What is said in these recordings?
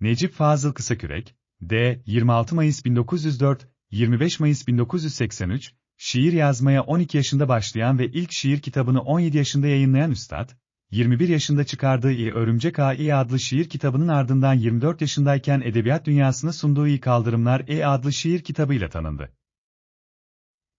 Necip Fazıl Kısakürek, D. 26 Mayıs 1904, 25 Mayıs 1983, şiir yazmaya 12 yaşında başlayan ve ilk şiir kitabını 17 yaşında yayınlayan üstad, 21 yaşında çıkardığı İ Örümcek A.İ adlı şiir kitabının ardından 24 yaşındayken edebiyat dünyasına sunduğu İ Kaldırımlar E adlı şiir kitabıyla tanındı.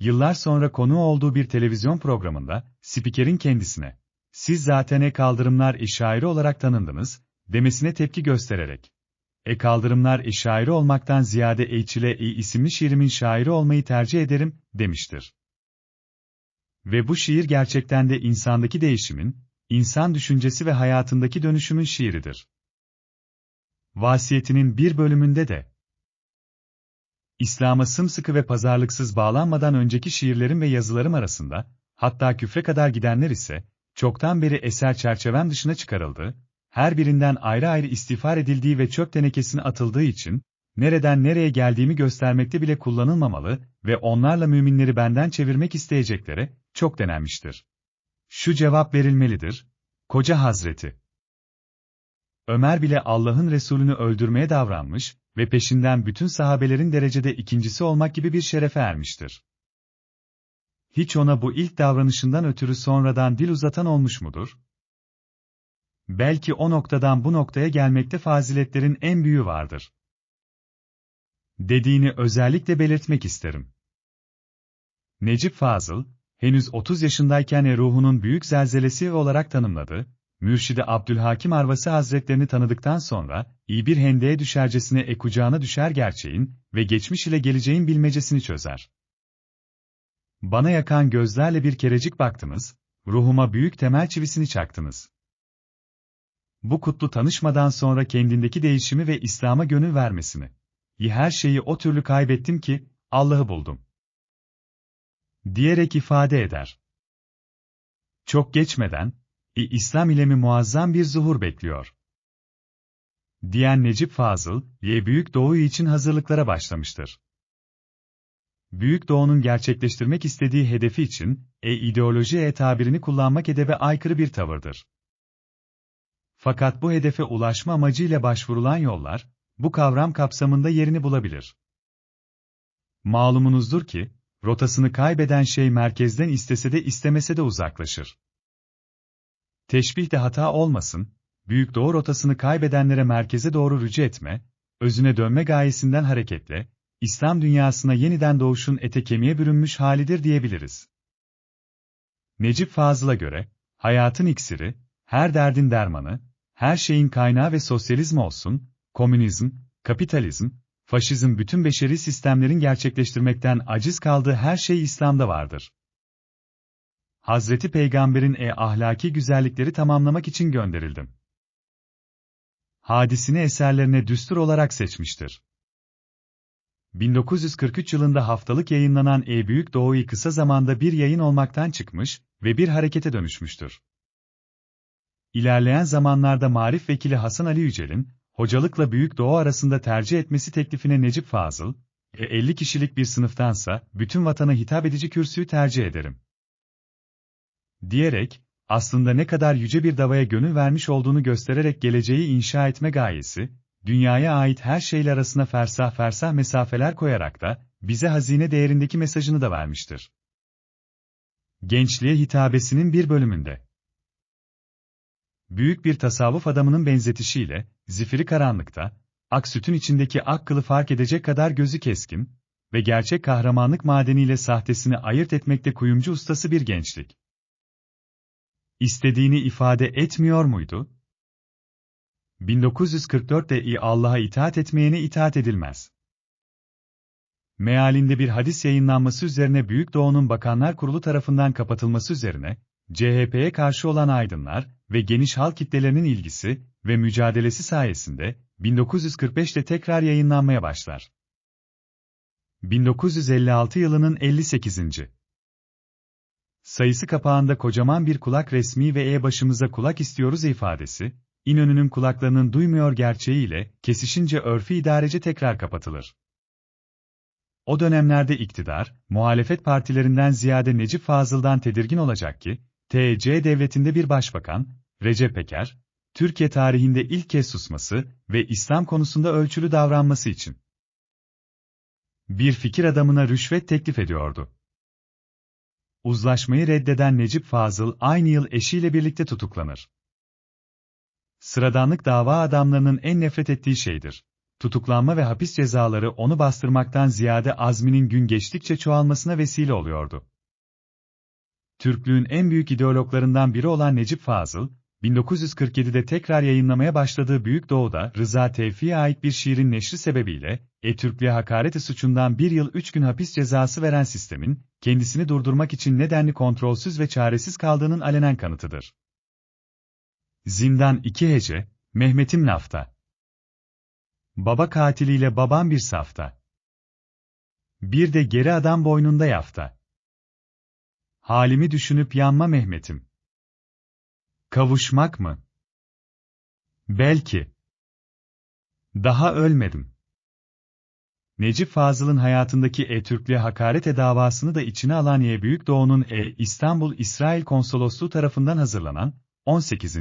Yıllar sonra konu olduğu bir televizyon programında, spikerin kendisine, siz zaten E Kaldırımlar E şairi olarak tanındınız, demesine tepki göstererek, E Kaldırımlar E şairi olmaktan ziyade E ile E isimli şiirimin şairi olmayı tercih ederim, demiştir. Ve bu şiir gerçekten de insandaki değişimin, insan düşüncesi ve hayatındaki dönüşümün şiiridir. Vasiyetinin bir bölümünde de, İslam'a sımsıkı ve pazarlıksız bağlanmadan önceki şiirlerim ve yazılarım arasında, hatta küfre kadar gidenler ise, çoktan beri eser çerçevem dışına çıkarıldı, her birinden ayrı ayrı istiğfar edildiği ve çöp tenekesine atıldığı için, nereden nereye geldiğimi göstermekte bile kullanılmamalı ve onlarla müminleri benden çevirmek isteyeceklere, çok denenmiştir. Şu cevap verilmelidir, Koca Hazreti. Ömer bile Allah'ın Resulünü öldürmeye davranmış ve peşinden bütün sahabelerin derecede ikincisi olmak gibi bir şerefe ermiştir. Hiç ona bu ilk davranışından ötürü sonradan dil uzatan olmuş mudur? Belki o noktadan bu noktaya gelmekte faziletlerin en büyüğü vardır. Dediğini özellikle belirtmek isterim. Necip Fazıl, henüz 30 yaşındayken ruhunun büyük zelzelesi olarak tanımladı, Mürşidi Abdülhakim Arvasi Hazretlerini tanıdıktan sonra, iyi bir hendeye düşercesine e kucağına düşer gerçeğin ve geçmiş ile geleceğin bilmecesini çözer. Bana yakan gözlerle bir kerecik baktınız, ruhuma büyük temel çivisini çaktınız. Bu kutlu tanışmadan sonra kendindeki değişimi ve İslam'a gönül vermesini. Her şeyi o türlü kaybettim ki, Allah'ı buldum diyerek ifade eder. Çok geçmeden, İ İslam ile mi muazzam bir zuhur bekliyor. Diyen Necip Fazıl, Y Büyük Doğu için hazırlıklara başlamıştır. Büyük Doğu'nun gerçekleştirmek istediği hedefi için, e ideoloji e tabirini kullanmak edebe aykırı bir tavırdır. Fakat bu hedefe ulaşma amacıyla başvurulan yollar, bu kavram kapsamında yerini bulabilir. Malumunuzdur ki, rotasını kaybeden şey merkezden istese de istemese de uzaklaşır. Teşbih de hata olmasın, büyük doğu rotasını kaybedenlere merkeze doğru rücu etme, özüne dönme gayesinden hareketle, İslam dünyasına yeniden doğuşun ete kemiğe bürünmüş halidir diyebiliriz. Necip Fazıl'a göre, hayatın iksiri, her derdin dermanı, her şeyin kaynağı ve sosyalizm olsun, komünizm, kapitalizm, faşizm bütün beşeri sistemlerin gerçekleştirmekten aciz kaldığı her şey İslam'da vardır. Hazreti Peygamber'in e ahlaki güzellikleri tamamlamak için gönderildim. Hadisini eserlerine düstur olarak seçmiştir. 1943 yılında haftalık yayınlanan E Büyük Doğu'yu kısa zamanda bir yayın olmaktan çıkmış ve bir harekete dönüşmüştür. İlerleyen zamanlarda Marif Vekili Hasan Ali Yücel'in, hocalıkla Büyük Doğu arasında tercih etmesi teklifine Necip Fazıl, e 50 kişilik bir sınıftansa, bütün vatana hitap edici kürsüyü tercih ederim. Diyerek, aslında ne kadar yüce bir davaya gönül vermiş olduğunu göstererek geleceği inşa etme gayesi, dünyaya ait her şeyle arasına fersah fersah mesafeler koyarak da, bize hazine değerindeki mesajını da vermiştir. Gençliğe hitabesinin bir bölümünde büyük bir tasavvuf adamının benzetişiyle, zifiri karanlıkta, ak sütün içindeki ak kılı fark edecek kadar gözü keskin ve gerçek kahramanlık madeniyle sahtesini ayırt etmekte kuyumcu ustası bir gençlik. İstediğini ifade etmiyor muydu? 1944'te Allah'a itaat etmeyene itaat edilmez. Mealinde bir hadis yayınlanması üzerine Büyük Doğu'nun Bakanlar Kurulu tarafından kapatılması üzerine, CHP'ye karşı olan aydınlar ve geniş halk kitlelerinin ilgisi ve mücadelesi sayesinde 1945'te tekrar yayınlanmaya başlar. 1956 yılının 58. Sayısı kapağında kocaman bir kulak resmi ve e başımıza kulak istiyoruz ifadesi, İnönü'nün kulaklarının duymuyor gerçeğiyle kesişince örfü idarece tekrar kapatılır. O dönemlerde iktidar, muhalefet partilerinden ziyade Necip Fazıl'dan tedirgin olacak ki, TC devletinde bir başbakan, Recep Peker, Türkiye tarihinde ilk kez susması ve İslam konusunda ölçülü davranması için bir fikir adamına rüşvet teklif ediyordu. Uzlaşmayı reddeden Necip Fazıl aynı yıl eşiyle birlikte tutuklanır. Sıradanlık dava adamlarının en nefret ettiği şeydir. Tutuklanma ve hapis cezaları onu bastırmaktan ziyade azminin gün geçtikçe çoğalmasına vesile oluyordu. Türklüğün en büyük ideologlarından biri olan Necip Fazıl, 1947'de tekrar yayınlamaya başladığı Büyük Doğu'da Rıza Tevfik'e ait bir şiirin neşri sebebiyle, e-Türklüğe hakareti suçundan bir yıl üç gün hapis cezası veren sistemin, kendisini durdurmak için nedenli kontrolsüz ve çaresiz kaldığının alenen kanıtıdır. Zindan 2 Hece, Mehmet'im nafta. Baba katiliyle babam bir safta. Bir de geri adam boynunda yafta. Halimi düşünüp yanma Mehmet'im. Kavuşmak mı? Belki. Daha ölmedim. Necip Fazıl'ın hayatındaki E-Türklüğe hakaret davasını da içine alan Y Büyük Doğu'nun E İstanbul İsrail Konsolosluğu tarafından hazırlanan 18.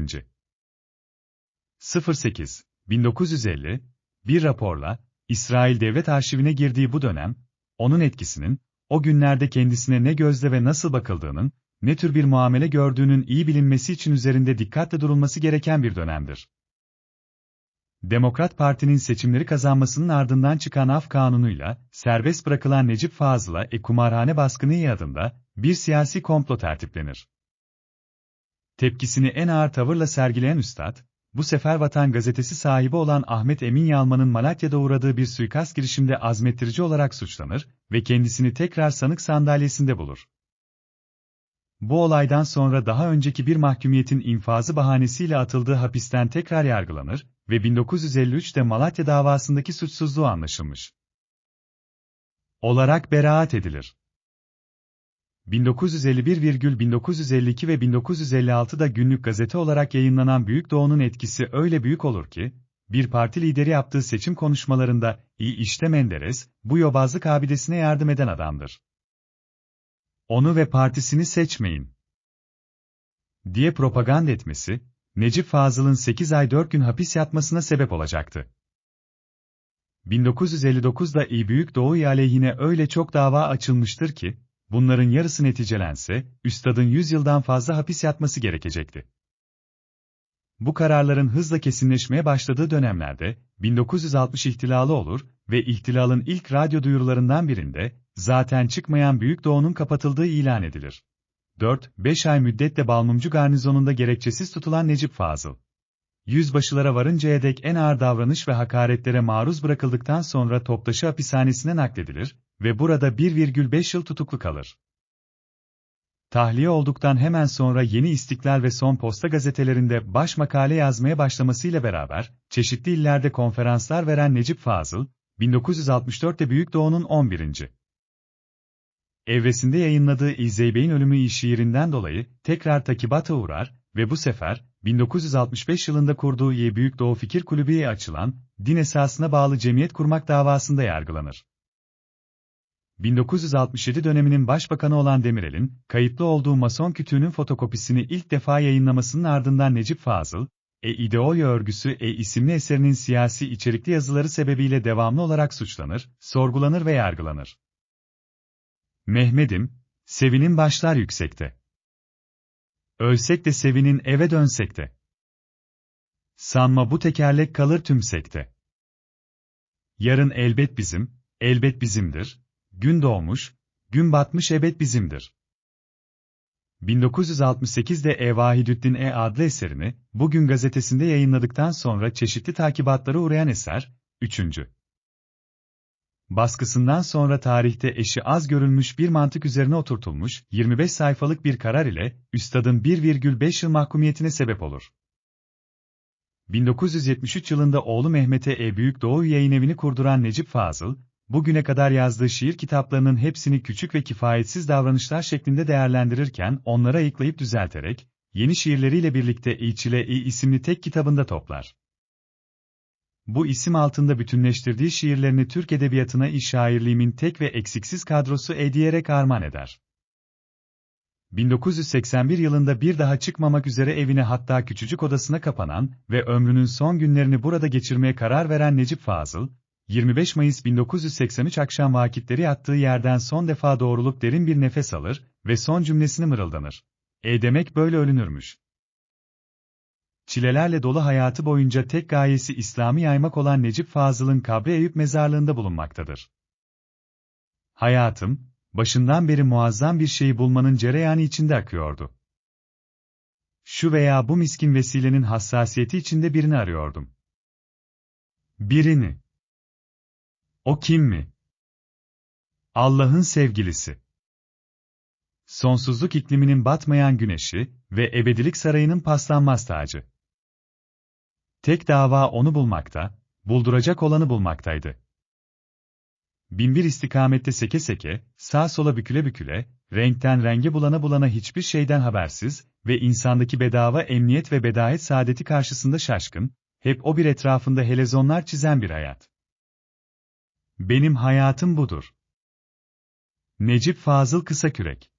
08 1950 bir raporla İsrail Devlet Arşivine girdiği bu dönem, onun etkisinin, o günlerde kendisine ne gözle ve nasıl bakıldığının, ne tür bir muamele gördüğünün iyi bilinmesi için üzerinde dikkatle durulması gereken bir dönemdir. Demokrat Parti'nin seçimleri kazanmasının ardından çıkan af kanunuyla, serbest bırakılan Necip Fazıl'a e kumarhane baskını adında, bir siyasi komplo tertiplenir. Tepkisini en ağır tavırla sergileyen Üstad, bu sefer Vatan Gazetesi sahibi olan Ahmet Emin Yalman'ın Malatya'da uğradığı bir suikast girişimde azmettirici olarak suçlanır ve kendisini tekrar sanık sandalyesinde bulur. Bu olaydan sonra daha önceki bir mahkumiyetin infazı bahanesiyle atıldığı hapisten tekrar yargılanır ve 1953'te Malatya davasındaki suçsuzluğu anlaşılmış. Olarak beraat edilir. 1951,1952 ve 1956'da günlük gazete olarak yayınlanan Büyük Doğu'nun etkisi öyle büyük olur ki, bir parti lideri yaptığı seçim konuşmalarında, iyi işte Menderes, bu yobazlık abidesine yardım eden adamdır. Onu ve partisini seçmeyin. diye propaganda etmesi, Necip Fazıl'ın 8 ay 4 gün hapis yatmasına sebep olacaktı. 1959'da İyi Büyük Doğu aleyhine öyle çok dava açılmıştır ki, bunların yarısı neticelense, üstadın 100 yıldan fazla hapis yatması gerekecekti. Bu kararların hızla kesinleşmeye başladığı dönemlerde, 1960 ihtilalı olur ve ihtilalın ilk radyo duyurularından birinde, zaten çıkmayan Büyük Doğu'nun kapatıldığı ilan edilir. 4-5 ay müddetle Balmumcu garnizonunda gerekçesiz tutulan Necip Fazıl. Yüzbaşılara varıncaya dek en ağır davranış ve hakaretlere maruz bırakıldıktan sonra Toptaşı hapishanesine nakledilir ve burada 1,5 yıl tutuklu kalır. Tahliye olduktan hemen sonra Yeni İstiklal ve Son Posta gazetelerinde baş makale yazmaya başlamasıyla beraber, çeşitli illerde konferanslar veren Necip Fazıl, 1964'te Büyük Doğu'nun 11. evresinde yayınladığı İzeybey'in ölümü şiirinden dolayı tekrar takibata uğrar ve bu sefer, 1965 yılında kurduğu Y Büyük Doğu Fikir Kulübü'ye açılan, din esasına bağlı cemiyet kurmak davasında yargılanır. 1967 döneminin başbakanı olan Demirel'in, kayıtlı olduğu Mason kütüğünün fotokopisini ilk defa yayınlamasının ardından Necip Fazıl, E İdeoloji Örgüsü E isimli eserinin siyasi içerikli yazıları sebebiyle devamlı olarak suçlanır, sorgulanır ve yargılanır. Mehmet'im, Sevin'in başlar yüksekte. Ölsek de Sevin'in eve dönsek de. Sanma bu tekerlek kalır tümsekte. Yarın elbet bizim, elbet bizimdir, gün doğmuş, gün batmış ebed bizimdir. 1968'de Evahidüddin E adlı eserini, Bugün gazetesinde yayınladıktan sonra çeşitli takibatlara uğrayan eser, 3. Baskısından sonra tarihte eşi az görülmüş bir mantık üzerine oturtulmuş, 25 sayfalık bir karar ile, Üstad'ın 1,5 yıl mahkumiyetine sebep olur. 1973 yılında oğlu Mehmet'e E Büyük Doğu Yayın Evi'ni kurduran Necip Fazıl, bugüne kadar yazdığı şiir kitaplarının hepsini küçük ve kifayetsiz davranışlar şeklinde değerlendirirken onlara ayıklayıp düzelterek, yeni şiirleriyle birlikte İçile İ isimli tek kitabında toplar. Bu isim altında bütünleştirdiği şiirlerini Türk Edebiyatı'na iş şairliğimin tek ve eksiksiz kadrosu ediyerek armağan eder. 1981 yılında bir daha çıkmamak üzere evine hatta küçücük odasına kapanan ve ömrünün son günlerini burada geçirmeye karar veren Necip Fazıl, 25 Mayıs 1983 akşam vakitleri yattığı yerden son defa doğrulup derin bir nefes alır ve son cümlesini mırıldanır. E demek böyle ölünürmüş. Çilelerle dolu hayatı boyunca tek gayesi İslam'ı yaymak olan Necip Fazıl'ın kabri Eyüp mezarlığında bulunmaktadır. Hayatım, başından beri muazzam bir şeyi bulmanın cereyanı içinde akıyordu. Şu veya bu miskin vesilenin hassasiyeti içinde birini arıyordum. Birini. O kim mi? Allah'ın sevgilisi. Sonsuzluk ikliminin batmayan güneşi ve ebedilik sarayının paslanmaz tacı. Tek dava onu bulmakta, bulduracak olanı bulmaktaydı. Binbir istikamette seke seke, sağ sola büküle büküle, renkten renge bulana bulana hiçbir şeyden habersiz ve insandaki bedava emniyet ve bedayet saadeti karşısında şaşkın, hep o bir etrafında helezonlar çizen bir hayat. Benim hayatım budur. Necip Fazıl Kısakürek